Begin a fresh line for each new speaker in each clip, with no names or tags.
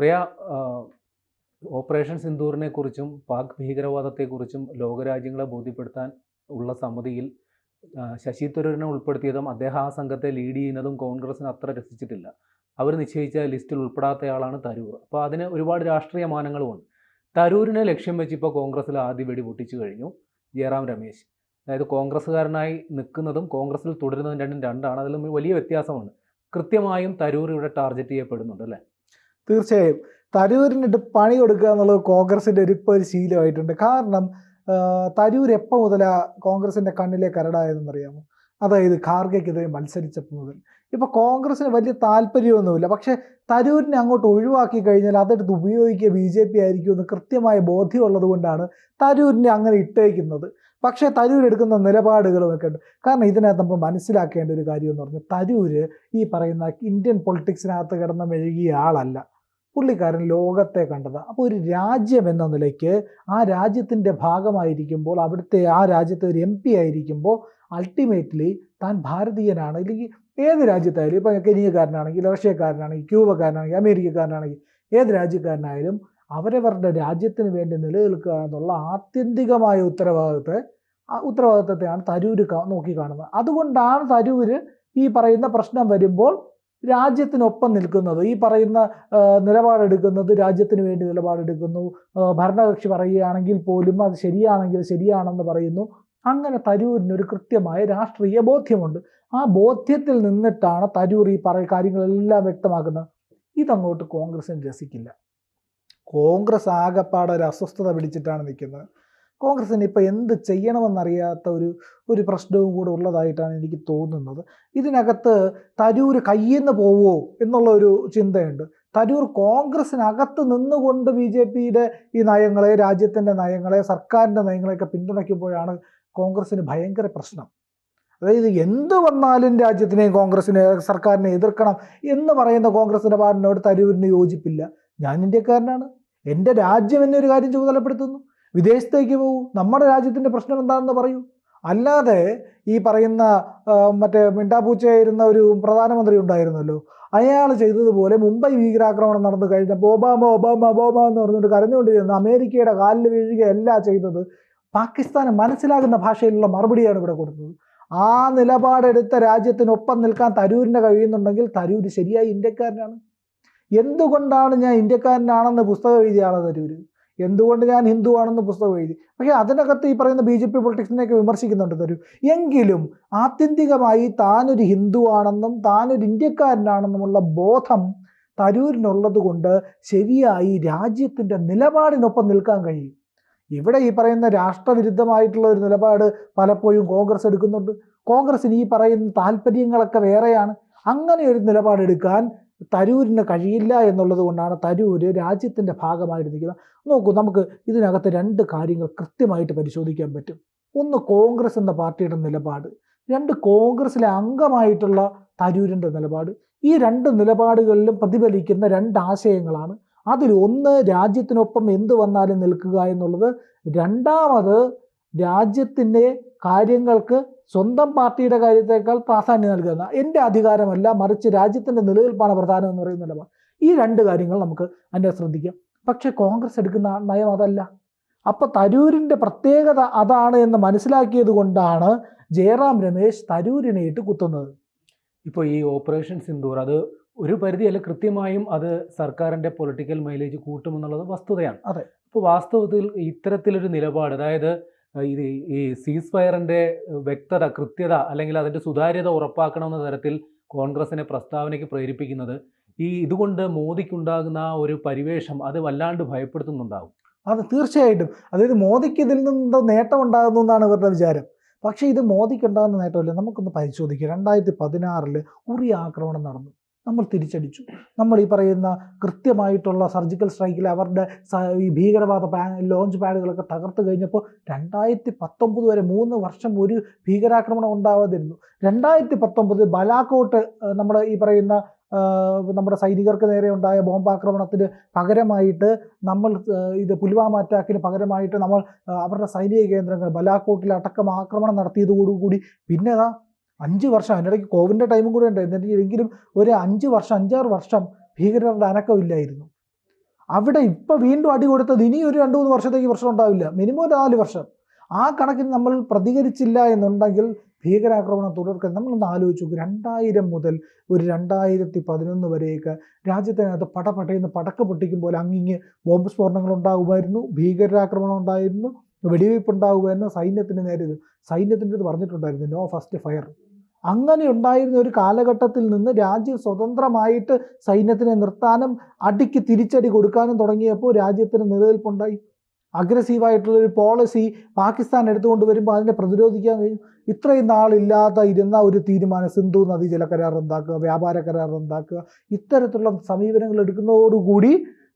പ്രിയ operation സിന്ദൂറിനെ കുറിച്ചും പാക് ഭീകരവാദത്തെക്കുറിച്ചും ലോകരാജ്യങ്ങളെ ബോധ്യപ്പെടുത്താൻ ഉള്ള സമിതിയിൽ ശശി തരൂരിനെ ഉൾപ്പെടുത്തിയതും അദ്ദേഹം ആ സംഘത്തെ ലീഡ് ചെയ്യുന്നതും കോൺഗ്രസിന് അത്ര രസിച്ചിട്ടില്ല. അവർ നിശ്ചയിച്ച ലിസ്റ്റിൽ ഉൾപ്പെടാത്തയാളാണ് തരൂർ. അപ്പോൾ അതിന് ഒരുപാട് രാഷ്ട്രീയ മാനങ്ങളുമുണ്ട്. തരൂരിനെ ലക്ഷ്യം വെച്ച് ഇപ്പോൾ കോൺഗ്രസ്സിൽ ആദ്യ വെടി പൊട്ടിച്ചു കഴിഞ്ഞു ജയറാം രമേശ്. അതായത് കോൺഗ്രസ്സുകാരനായി നിൽക്കുന്നതും കോൺഗ്രസ്സിൽ തുടരുന്നതും രണ്ടും രണ്ടാണ്. അതിൽ വലിയ വ്യത്യാസമുണ്ട്. കൃത്യമായും തരൂർ ഇവിടെ ടാർഗറ്റ് ചെയ്യപ്പെടുന്നുണ്ട് അല്ലേ?
തീർച്ചയായും. തരൂരിനിട്ട് പണി കൊടുക്കുക എന്നുള്ളത് കോൺഗ്രസിന്റെ ഒരു ഇപ്പോൾ ഒരു ശീലമായിട്ടുണ്ട്. കാരണം തരൂർ എപ്പോൾ മുതലാ കോൺഗ്രസിന്റെ കണ്ണിലെ കരടായതെന്നറിയാമോ? അതായത് ഖാർഗയ്ക്കെതിരെ മത്സരിച്ചപ്പോൾ മുതൽ. ഇപ്പോൾ കോൺഗ്രസ്സിന് വലിയ താല്പര്യമൊന്നുമില്ല. പക്ഷേ തരൂരിനെ അങ്ങോട്ട് ഒഴിവാക്കി കഴിഞ്ഞാൽ അതെടുത്ത് ഉപയോഗിക്കുക ബി ജെ പി ആയിരിക്കുമെന്ന് കൃത്യമായ ബോധ്യമുള്ളത് കൊണ്ടാണ് തരൂരിനെ അങ്ങനെ ഇട്ടേക്കുന്നത്. പക്ഷേ തരൂർ എടുക്കുന്ന നിലപാടുകളും ഒക്കെ ഉണ്ട്. കാരണം ഇതിനകത്ത് നമ്മൾ മനസ്സിലാക്കേണ്ട ഒരു കാര്യം എന്ന് പറഞ്ഞാൽ തരൂര് ഈ പറയുന്ന ഇന്ത്യൻ പൊളിറ്റിക്സിനകത്ത് കിടന്ന മെഴുകിയ ആളല്ല. പുള്ളിക്കാരൻ ലോകത്തെ കണ്ടത്. അപ്പോൾ ഒരു രാജ്യം എന്ന നിലയ്ക്ക് ആ രാജ്യത്തിന്റെ ഭാഗമായിരിക്കുമ്പോൾ അവിടുത്തെ ആ രാജ്യത്തെ ഒരു എം പി ആയിരിക്കുമ്പോൾ അൾട്ടിമേറ്റ്ലി താൻ ഭാരതീയനാണ്. അല്ലെങ്കിൽ ഏത് രാജ്യത്തായാലും ഇപ്പോൾ കെനിയക്കാരനാണെങ്കിൽ റഷ്യക്കാരനാണെങ്കിൽ ക്യൂബക്കാരനാണെങ്കിൽ അമേരിക്കക്കാരനാണെങ്കിൽ ഏത് രാജ്യക്കാരനായാലും അവരവരുടെ രാജ്യത്തിന് വേണ്ടി നിലനിൽക്കുക എന്നുള്ള ആത്യന്തികമായ ഉത്തരവാദിത്വത്തെയാണ് ഉത്തരവാദിത്തത്തെയാണ് തരൂര് നോക്കി നോക്കിക്കാണുന്നത് അതുകൊണ്ടാണ് തരൂര് ഈ പറയുന്ന പ്രശ്നം വരുമ്പോൾ രാജ്യത്തിനൊപ്പം നിൽക്കുന്നത്. ഈ പറയുന്ന നിലപാടെടുക്കുന്നത് രാജ്യത്തിന് വേണ്ടി നിലപാടെടുക്കുന്നു ഭരണകക്ഷി പറയുകയാണെങ്കിൽ പോലും അത് ശരിയാണെങ്കിൽ ശരിയാണെന്ന് പറയുന്നു. അങ്ങനെ തരൂരിന് ഒരു കൃത്യമായ രാഷ്ട്രീയ ബോധ്യമുണ്ട്. ആ ബോധ്യത്തിൽ നിന്നിട്ടാണ് തരൂർ ഈ പറയ കാര്യങ്ങളെല്ലാം വ്യക്തമാക്കുന്നത്. ഇതങ്ങോട്ട് കോൺഗ്രസിന് രസിക്കില്ല. കോൺഗ്രസ് ആകെപ്പാടെ ഒരു അസ്വസ്ഥത പിടിച്ചിട്ടാണ് നിൽക്കുന്നത്. കോൺഗ്രസ്സിന് ഇപ്പോൾ എന്ത് ചെയ്യണമെന്നറിയാത്ത ഒരു ഒരു പ്രശ്നവും കൂടെ ഉള്ളതായിട്ടാണ് എനിക്ക് തോന്നുന്നത്. ഇതിനകത്ത് തരൂർ കയ്യെന്ന് പോവോ എന്നുള്ള ഒരു ചിന്തയുണ്ട്. തരൂർ കോൺഗ്രസ്സിനകത്ത് നിന്നുകൊണ്ട് ബി ജെ പിയുടെ ഈ നയങ്ങളെ രാജ്യത്തിന്റെ നയങ്ങളെ സർക്കാരിന്റെ നയങ്ങളെയൊക്കെ പിന്തുണയ്ക്കുമ്പോഴാണ് കോൺഗ്രസ്സിന് ഭയങ്കര പ്രശ്നം. അതായത് എന്ത് വന്നാലും രാജ്യത്തിനെയും കോൺഗ്രസിനെ സർക്കാരിനെ എതിർക്കണം എന്ന് പറയുന്ന കോൺഗ്രസ് പാടിനോട് തരൂരിന് യോജിപ്പില്ല. ഞാൻ ഇന്ത്യക്കാരനാണ്. എന്റെ രാജ്യം എന്നെ ഒരു കാര്യം ചുമതലപ്പെടുത്തുന്നു. വിദേശത്തേക്ക് പോകൂ. നമ്മുടെ രാജ്യത്തിന്റെ പ്രശ്നം എന്താണെന്ന് പറയൂ. അല്ലാതെ ഈ പറയുന്ന മറ്റേ മിണ്ടാപ്പൂച്ചയായിരുന്ന ഒരു പ്രധാനമന്ത്രി ഉണ്ടായിരുന്നല്ലോ. അയാൾ ചെയ്തതുപോലെ മുംബൈ ഭീകരാക്രമണം നടന്നു കഴിഞ്ഞപ്പോൾ ഒബാമ ഒബാമ ഒബാമ എന്ന് പറഞ്ഞുകൊണ്ട് കരഞ്ഞുകൊണ്ടിരുന്ന അമേരിക്കയുടെ കാലിൽ വീഴുകയല്ല ചെയ്തത് പാകിസ്ഥാന് മനസ്സിലാകുന്ന ഭാഷയിലുള്ള മറുപടിയാണ് ഇവിടെ കൊടുത്തത്. ആ നിലപാടെടുത്ത രാജ്യത്തിനൊപ്പം നിൽക്കാൻ തരൂരിന് കഴിയുന്നുണ്ടെങ്കിൽ തരൂര് ശരിയായി ഇന്ത്യക്കാരനാണ്. എന്തുകൊണ്ടാണ് ഞാൻ ഇന്ത്യക്കാരനാണെന്ന് പുസ്തകം എഴുതിയ ആളെ തരൂര്. എന്തുകൊണ്ട് ഞാൻ ഹിന്ദു ആണെന്ന് പുസ്തകം എഴുതി. പക്ഷേ അതിനകത്ത് ഈ പറയുന്ന ബി ജെ പി പൊളിറ്റിക്സിനെയൊക്കെ വിമർശിക്കുന്നുണ്ട് തരൂ എങ്കിലും ആത്യന്തികമായി താനൊരു ഹിന്ദു ആണെന്നും താനൊരു ഇന്ത്യക്കാരനാണെന്നുമുള്ള ബോധം തരൂരിനുള്ളത് കൊണ്ട് ശരിയായി രാജ്യത്തിന്റെ നിലപാടിനൊപ്പം നിൽക്കാൻ കഴിയും. ഇവിടെ ഈ പറയുന്ന രാഷ്ട്രവിരുദ്ധമായിട്ടുള്ള ഒരു നിലപാട് പലപ്പോഴും കോൺഗ്രസ് എടുക്കുന്നുണ്ട്. കോൺഗ്രസ്സിന് ഈ പറയുന്ന താല്പര്യങ്ങളൊക്കെ വേറെയാണ്. അങ്ങനെ ഒരു നിലപാടെടുക്കാൻ തരൂരിന് കഴിയില്ല എന്നുള്ളത് കൊണ്ടാണ് തരൂര് രാജ്യത്തിന്റെ ഭാഗമായിരുന്നിരിക്കുന്നത് നോക്കൂ നമുക്ക് ഇതിനകത്ത് രണ്ട് കാര്യങ്ങൾ കൃത്യമായിട്ട് പരിശോധിക്കാൻ പറ്റും. ഒന്ന് കോൺഗ്രസ് എന്ന പാർട്ടിയുടെ നിലപാട് രണ്ട് കോൺഗ്രസിലെ അംഗമായിട്ടുള്ള തരൂരിന്റെ നിലപാട്. ഈ രണ്ട് നിലപാടുകളിലും പ്രതിഫലിക്കുന്ന രണ്ട് ആശയങ്ങളാണ്. അതിൽ ഒന്ന് രാജ്യത്തിനൊപ്പം എന്ത് വന്നാലും നിൽക്കുക എന്നുള്ളത്. രണ്ടാമത് രാജ്യത്തിന്റെ കാര്യങ്ങൾക്ക് സ്വന്തം പാർട്ടിയുടെ കാര്യത്തേക്കാൾ പ്രാധാന്യം നൽകുന്ന എന്റെ അധികാരമല്ല മറിച്ച് രാജ്യത്തിന്റെ നിലനിൽപ്പാണ് പ്രധാനം എന്ന് പറയുന്ന നിലപാട്. ഈ രണ്ട് കാര്യങ്ങൾ നമുക്ക് അതിന്റെ ശ്രദ്ധിക്കാം. പക്ഷേ കോൺഗ്രസ് എടുക്കുന്ന നയം അതല്ല. അപ്പോൾ തരൂരിന്റെ പ്രത്യേകത അതാണ് എന്ന് മനസ്സിലാക്കിയത് കൊണ്ടാണ് ജയറാം രമേശ് തരൂരിനെ ഇട്ട് കുത്തുന്നത്.
ഇപ്പോൾ ഈ ഓപ്പറേഷൻ സിന്ദൂർ അത് ഒരു പരിധിയല്ല കൃത്യമായും അത് സർക്കാരിന്റെ പൊളിറ്റിക്കൽ മൈലേജ് കൂട്ടുമെന്നുള്ളത് വസ്തുതയാണ്.
അതെ.
അപ്പോൾ വാസ്തവത്തിൽ ഇത്തരത്തിലൊരു നിലപാട് അതായത് ഇത് ഈ സീസ് ഫയറിന്റെ വ്യക്തത കൃത്യത അല്ലെങ്കിൽ അതിന്റെ സുതാര്യത ഉറപ്പാക്കണമെന്ന തരത്തിൽ കോൺഗ്രസിനെ പ്രസ്താവനയ്ക്ക് പ്രേരിപ്പിക്കുന്നത് ഈ ഇതുകൊണ്ട് മോദിക്കുണ്ടാകുന്ന ഒരു പരിവേഷം അത് വല്ലാണ്ട് ഭയപ്പെടുത്തുന്നുണ്ടാകും
അത് തീർച്ചയായിട്ടും. അതായത് മോദിക്ക് ഇതിൽ നിന്ന് നേട്ടം ഉണ്ടാകുന്നു എന്നാണ് ഇവരുടെ വിചാരം. പക്ഷേ ഇത് മോദിക്ക് ഉണ്ടാകുന്ന നേട്ടമല്ല. നമുക്കൊന്ന് പരിശോധിക്കാം. രണ്ടായിരത്തി പതിനാറിൽ ഉറി ആക്രമണം നടന്നു. നമ്മൾ തിരിച്ചടിച്ചു. നമ്മൾ ഈ പറയുന്ന കൃത്യമായിട്ടുള്ള സർജിക്കൽ സ്ട്രൈക്കിൽ അവരുടെ ഈ ഭീകരവാദ ലോഞ്ച് പാഡുകളൊക്കെ തകർത്ത് കഴിഞ്ഞപ്പോൾ രണ്ടായിരത്തി പത്തൊമ്പത് വരെ മൂന്ന് വർഷം ഒരു ഭീകരാക്രമണം ഉണ്ടാവാതിരുന്നു. രണ്ടായിരത്തി പത്തൊമ്പത് ബലാക്കോട്ട് നമ്മുടെ ഈ പറയുന്ന നമ്മുടെ സൈനികർക്ക് നേരെ ഉണ്ടായ ബോംബാക്രമണത്തിന് പകരമായിട്ട് നമ്മൾ ഇത് പുൽവാമ അറ്റാക്കിന് പകരമായിട്ട് നമ്മൾ അവരുടെ സൈനിക കേന്ദ്രങ്ങൾ ബലാക്കോട്ടിൽ അടക്കം ആക്രമണം നടത്തിയതോടുകൂടി പിന്നെ അഞ്ച് വർഷം. അതിനിടയ്ക്ക് കോവിഡിന്റെ ടൈമും കൂടെ ഉണ്ട്. എന്നിട്ട് എങ്കിലും ഒരു അഞ്ച് വർഷം അഞ്ചാറ് വർഷം ഭീകരരുടെ അനക്കമില്ലായിരുന്നു അവിടെ ഇപ്പം വീണ്ടും അടി കൊടുത്തത് ഇനി ഒരു രണ്ട് മൂന്ന് വർഷത്തേക്ക് പ്രശ്നം ഉണ്ടാവില്ല. മിനിമം ഒരു നാല് വർഷം. ആ കണക്കിന് നമ്മൾ പ്രതികരിച്ചില്ല എന്നുണ്ടെങ്കിൽ ഭീകരാക്രമണം തുടർക്കാൻ നമ്മളൊന്ന് ആലോചിച്ച് രണ്ടായിരം മുതൽ ഒരു രണ്ടായിരത്തി പതിനൊന്ന് വരെയൊക്കെ രാജ്യത്തിനകത്ത് പടപടയെന്ന് പടക്ക പൊട്ടിക്കും പോലെ അങ്ങിങ്ങ് ബോംബ് സ്ഫോടനങ്ങൾ ഉണ്ടാകുമായിരുന്നു ഭീകരാക്രമണം ഉണ്ടായിരുന്നു. വെടിവയ്പ് ഉണ്ടാകുമായിരുന്നു സൈന്യത്തിന് നേരെ സൈന്യത്തിന്റെ ഇത് പറഞ്ഞിട്ടുണ്ടായിരുന്നു. നോ ഫസ്റ്റ് ഫയർ അങ്ങനെ ഉണ്ടായിരുന്ന ഒരു കാലഘട്ടത്തിൽ നിന്ന് രാജ്യം സ്വതന്ത്രമായിട്ട് സൈന്യത്തിനെ നിർത്താനും അടിക്ക് തിരിച്ചടി കൊടുക്കാനും തുടങ്ങിയപ്പോൾ രാജ്യത്തിന് നിലനിൽപ്പുണ്ടായി. അഗ്രസീവായിട്ടുള്ള ഒരു പോളിസി പാകിസ്ഥാൻ എടുത്തുകൊണ്ട് വരുമ്പോൾ അതിനെ പ്രതിരോധിക്കാൻ കഴിയും. ഇത്രയും നാളില്ലാതെ ഇരുന്ന ഒരു തീരുമാനം സിന്ധു നദി ജല കരാർ വ്യാപാര കരാർ റദ്ദാക്കുക ഇത്തരത്തിലുള്ള സമീപനങ്ങൾ എടുക്കുന്നതോടുകൂടി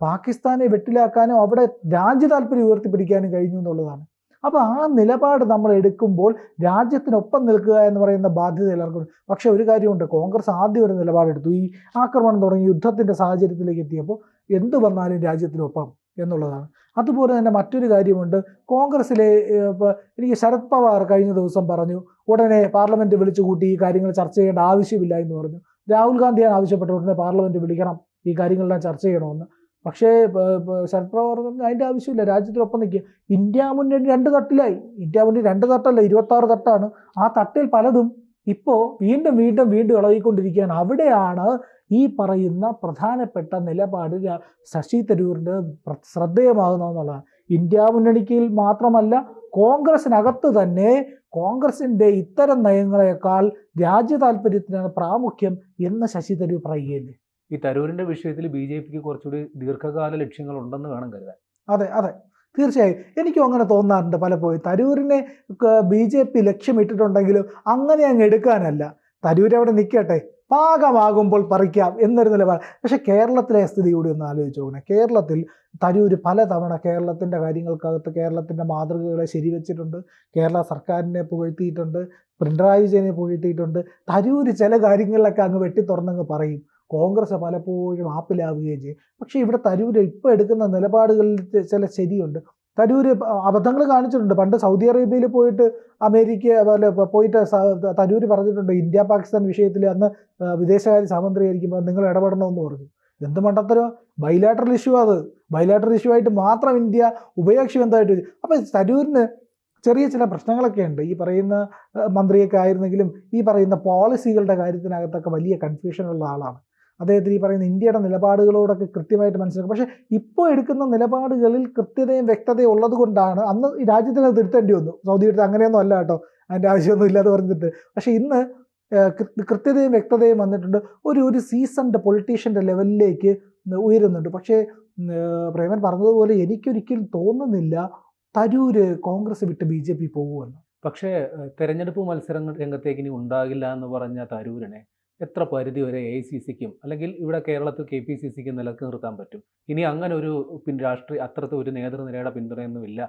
പാകിസ്ഥാനെ വെട്ടിലാക്കാനും അവിടെ രാജ്യ താല്പര്യം ഉയർത്തിപ്പിടിക്കാനും കഴിഞ്ഞു എന്നുള്ളതാണ്. അപ്പോൾ ആ നിലപാട് നമ്മൾ എടുക്കുമ്പോൾ രാജ്യത്തിനൊപ്പം നിൽക്കുക എന്ന് പറയുന്ന ബാധ്യത എല്ലാവർക്കും. പക്ഷേ ഒരു കാര്യമുണ്ട്. കോൺഗ്രസ് ആദ്യം ഒരു നിലപാടെടുത്തു ഈ ആക്രമണം തുടങ്ങി യുദ്ധത്തിന്റെ സാഹചര്യത്തിലേക്ക് എത്തിയപ്പോൾ എന്ത് വന്നാലും രാജ്യത്തിനൊപ്പം എന്നുള്ളതാണ്. അതുപോലെ തന്നെ മറ്റൊരു കാര്യമുണ്ട്. കോൺഗ്രസ്സിലെ എനിക്ക് ശരത് പവാർ കഴിഞ്ഞ ദിവസം പറഞ്ഞു ഉടനെ പാർലമെന്റ് വിളിച്ചു കൂട്ടി ഈ കാര്യങ്ങൾ ചർച്ച ചെയ്യേണ്ട ആവശ്യമില്ല എന്ന് പറഞ്ഞു. രാഹുൽ ഗാന്ധിയാണ് ആവശ്യപ്പെട്ട ഉടനെ പാർലമെന്റ് വിളിക്കണം. ഈ കാര്യങ്ങളെല്ലാം ചർച്ച ചെയ്യണമെന്ന്. പക്ഷേ ശരത് പവാർ അതിന്റെ ആവശ്യമില്ല. രാജ്യത്തിനൊപ്പം നിൽക്കുക. ഇന്ത്യ മുന്നണി രണ്ട് തട്ടിലായി. ഇന്ത്യ മുന്നണി രണ്ട് തട്ടല്ല ഇരുപത്തി ആറ് തട്ടാണ്. ആ തട്ടിൽ പലതും ഇപ്പോൾ വീണ്ടും വീണ്ടും വീണ്ടും ഇളകിക്കൊണ്ടിരിക്കുകയാണ്. അവിടെയാണ് ഈ പറയുന്ന പ്രധാനപ്പെട്ട നിലപാട് ശശി തരൂരിന്റെ ശ്രദ്ധേയമാകുന്നതെന്നുള്ളതാണ് ഇന്ത്യ മുന്നണിക്ക് മാത്രമല്ല കോൺഗ്രസിനകത്ത് തന്നെ കോൺഗ്രസിന്റെ ഇത്തരം നയങ്ങളെക്കാൾ രാജ്യ താല്പര്യത്തിനാണ് പ്രാമുഖ്യം എന്ന് ശശി തരൂർ പറയുകയല്ലേ
ഈ തരൂരിന്റെ വിഷയത്തിൽ ബി ജെ പിക്ക് കുറച്ചുകൂടി ദീർഘകാല ലക്ഷ്യങ്ങൾ ഉണ്ടെന്ന് വേണം കരുതാൻ.
അതെ അതെ. തീർച്ചയായും എനിക്കും അങ്ങനെ തോന്നാറുണ്ട് പലപ്പോഴും. തരൂരിനെ ബി ജെ പി ലക്ഷ്യമിട്ടിട്ടുണ്ടെങ്കിലും അങ്ങനെ അങ്ങ് എടുക്കാനല്ല. തരൂർ അവിടെ നിൽക്കട്ടെ പാകമാകുമ്പോൾ പറിക്കാം എന്നൊരു നിലപാട്. പക്ഷേ കേരളത്തിലെ സ്ഥിതി കൂടി ഒന്ന് ആലോചിച്ച് നോക്കണേ. കേരളത്തിൽ തരൂർ പലതവണ കേരളത്തിന്റെ കാര്യങ്ങൾക്കകത്ത് കേരളത്തിന്റെ മാതൃകകളെ ശരിവെച്ചിട്ടുണ്ട്. കേരള സർക്കാരിനെ പുകഴ്ത്തിയിട്ടുണ്ട്. പിണറായി വിജയനെ പുകഴ്ത്തിയിട്ടുണ്ട്. തരൂർ ചില കാര്യങ്ങളിലൊക്കെ അങ്ങ് വെട്ടി തുറന്നങ്ങ് പറയും. കോൺഗ്രസ് പലപ്പോഴും ആപ്പിലാവുകയും ചെയ്യും. പക്ഷേ ഇവിടെ തരൂര് ഇപ്പോൾ എടുക്കുന്ന നിലപാടുകളിൽ ചില ശരിയുണ്ട്. തരൂര് അബദ്ധങ്ങൾ കാണിച്ചിട്ടുണ്ട്. പണ്ട് സൗദി അറേബ്യയിൽ പോയിട്ട് അമേരിക്ക പോലെ പോയിട്ട് തരൂര് പറഞ്ഞിട്ടുണ്ട് ഇന്ത്യ പാകിസ്ഥാൻ വിഷയത്തിൽ അന്ന് വിദേശകാര്യ സാമന്ത്രിയായിരിക്കുമ്പോൾ നിങ്ങൾ ഇടപെടണമെന്ന് പറഞ്ഞു. എന്ത് മണ്ടത്തരോ ബൈലാറ്ററൽ ഇഷ്യൂ അത്. ബൈലാറ്ററൽ ഇഷ്യൂ ആയിട്ട് മാത്രം ഇന്ത്യ ഉഭയകക്ഷി ബന്ധമായിട്ട് അപ്പം തരൂരിന് ചെറിയ ചില പ്രശ്നങ്ങളൊക്കെ ഉണ്ട്. ഈ പറയുന്ന മന്ത്രിയൊക്കെ ആയിരുന്നെങ്കിലും ഈ പറയുന്ന പോളിസികളുടെ കാര്യത്തിനകത്തൊക്കെ വലിയ കൺഫ്യൂഷനുള്ള ആളാണ്. അദ്ദേഹത്തിന് ഈ പറയുന്ന ഇന്ത്യയുടെ നിലപാടുകളോടൊക്കെ കൃത്യമായിട്ട് മനസ്സിലാക്കും. പക്ഷേ ഇപ്പോൾ എടുക്കുന്ന നിലപാടുകളിൽ കൃത്യതയും വ്യക്തതയും ഉള്ളത് കൊണ്ടാണ് അന്ന് രാജ്യത്തിന് തിരുത്തേണ്ടി വന്നു. സൗദി എടുത്ത് അങ്ങനെയൊന്നും അല്ല കേട്ടോ അതിന്റെ ആവശ്യമൊന്നും ഇല്ലാതെ പറഞ്ഞിട്ട്. പക്ഷേ ഇന്ന് കൃത്യതയും വ്യക്തതയും വന്നിട്ടുണ്ട്. ഒരു ഒരു സീസൺഡ് പൊളിറ്റീഷ്യന്റെ ലെവലിലേക്ക് ഉയരുന്നുണ്ട്. പക്ഷേ പ്രേമൻ പറഞ്ഞതുപോലെ എനിക്കൊരിക്കലും തോന്നുന്നില്ല തരൂര് കോൺഗ്രസ് വിട്ട് ബി ജെ പി പോകുമെന്ന്.
പക്ഷേ തെരഞ്ഞെടുപ്പ് മത്സരങ്ങൾ രംഗത്തേക്ക് ഇനി ഉണ്ടാകില്ല എന്ന് പറഞ്ഞ തരൂരിനെ എത്ര പരിധി വരെ എ ഐ സി സിക്കും അല്ലെങ്കിൽ ഇവിടെ കേരളത്തിൽ കെ പി സി സിക്കും നിലയ്ക്ക് നിർത്താൻ പറ്റും. ഇനി അങ്ങനെ ഒരു പിന്നെ രാഷ്ട്രീയ അത്രത്തെ ഒരു നേതൃനിരയുടെ പിന്തുണയൊന്നുമില്ല.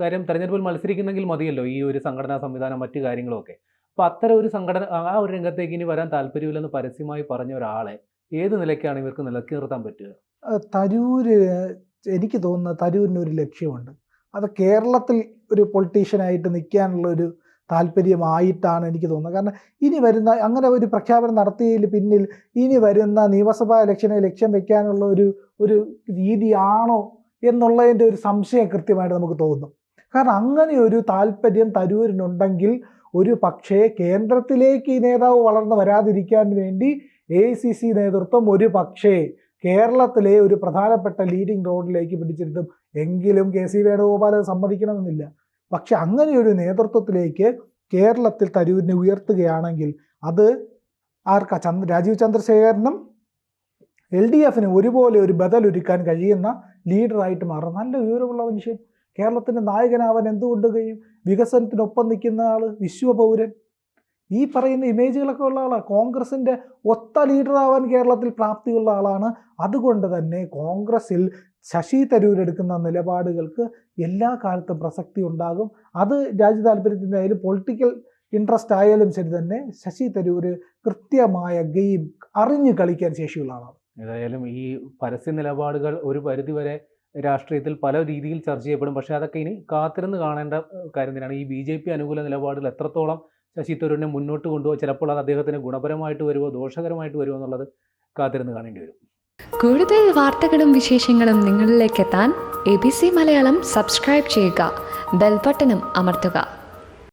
കാര്യം തെരഞ്ഞെടുപ്പിൽ മത്സരിക്കുന്നെങ്കിൽ മതിയല്ലോ ഈ ഒരു സംഘടനാ സംവിധാനം മറ്റു കാര്യങ്ങളൊക്കെ. അപ്പോൾ അത്തരം ഒരു സംഘടന ആ ഒരു രംഗത്തേക്ക് ഇനി വരാൻ താല്പര്യമില്ലെന്ന് പരസ്യമായി പറഞ്ഞ ഒരാളെ ഏത് നിലയ്ക്കാണ് ഇവർക്ക് നിലയ്ക്ക് നിർത്താൻ പറ്റുക
തരൂര് എനിക്ക് തോന്നുന്നത് തരൂരിന് ഒരു ലക്ഷ്യമുണ്ട്. അത് കേരളത്തിൽ ഒരു പൊളിറ്റീഷ്യനായിട്ട് നിൽക്കാനുള്ള ഒരു താല്പര്യമായിട്ടാണ് എനിക്ക് തോന്നുന്നത്. കാരണം ഇനി വരുന്ന അങ്ങനെ ഒരു പ്രഖ്യാപനം നടത്തിയതിൽ പിന്നിൽ ഇനി വരുന്ന നിയമസഭാ ഇലക്ഷനെ ലക്ഷ്യം വെക്കാനുള്ള ഒരു ഒരു രീതിയാണോ എന്നുള്ളതിന്റെ ഒരു സംശയം കൃത്യമായിട്ട് നമുക്ക് തോന്നുന്നു കാരണം അങ്ങനെ ഒരു താല്പര്യം തരൂരിനുണ്ടെങ്കിൽ ഒരു പക്ഷേ കേന്ദ്രത്തിലേക്ക് ഈ നേതാവ് വളർന്നു വരാതിരിക്കാൻ വേണ്ടി എ സി സി നേതൃത്വം ഒരു പക്ഷേ കേരളത്തിലെ ഒരു പ്രധാനപ്പെട്ട ലീഡിംഗ് റോഡിലേക്ക് പിടിച്ചിരുത്തും. എങ്കിലും കെ സി വേണുഗോപാൽ സമ്മതിക്കണമെന്നില്ല. പക്ഷെ അങ്ങനെയൊരു നേതൃത്വത്തിലേക്ക് കേരളത്തിൽ തരൂരിനെ ഉയർത്തുകയാണെങ്കിൽ അത് ആർക്കാ? രാജീവ് ചന്ദ്രശേഖരനും എൽ ഡി എഫിന് ഒരുപോലെ ഒരു ബദലൊരുക്കാൻ കഴിയുന്ന ലീഡറായിട്ട് മാറും. നല്ല വിവരമുള്ള മനുഷ്യൻ. കേരളത്തിന്റെ നായകനാവാൻ എന്തുകൊണ്ട് കഴിയും? വികസനത്തിനൊപ്പം നിൽക്കുന്ന ആൾ വിശ്വപൗരൻ. ഈ പറയുന്ന ഇമേജുകളൊക്കെ ഉള്ള ആളാണ് കോൺഗ്രസിന്റെ ഒത്ത ലീഡറാവാൻ കേരളത്തിൽ പ്രാപ്തിയുള്ള ആളാണ്. അതുകൊണ്ട് തന്നെ കോൺഗ്രസിൽ ശശി തരൂർ എടുക്കുന്ന നിലപാടുകൾക്ക് എല്ലാ കാലത്തും പ്രസക്തി ഉണ്ടാകും. അത് രാജ്യ താല്പര്യത്തിന്റെ ആയാലും പൊളിറ്റിക്കൽ ഇൻട്രസ്റ്റ് ആയാലും ശരി തന്നെ ശശി തരൂർ കൃത്യമായ ഗെയിം അറിഞ്ഞു കളിക്കാൻ ശേഷിയുള്ള ആളാണ്.
ഏതായാലും ഈ പരസ്യ നിലപാടുകൾ ഒരു പരിധിവരെ രാഷ്ട്രീയത്തിൽ പല രീതിയിൽ ചർച്ച ചെയ്യപ്പെടും. പക്ഷേ അതൊക്കെ ഇനി കാത്തിരുന്ന് കാണേണ്ട കാര്യം തന്നെയാണ് ഈ ബി ജെ പി അനുകൂല നിലപാടുകൾ എത്രത്തോളം ശശി തരൂരിനെ മുന്നോട്ട് കൊണ്ടുപോകുക ചിലപ്പോൾ അത് അദ്ദേഹത്തിന് ഗുണപരമായിട്ട് വരുമോ ദോഷകരമായിട്ട് വരുമോ എന്നുള്ളത് കാത്തിരുന്ന് കാണേണ്ടി വരും.
കൂടുതൽ വാർത്തകളും വിശേഷങ്ങളും നിങ്ങളിലേക്ക് എത്താൻ A B C Malayalam subscribe ചെയ്യുക ബെൽബട്ടനും അമർത്തുക.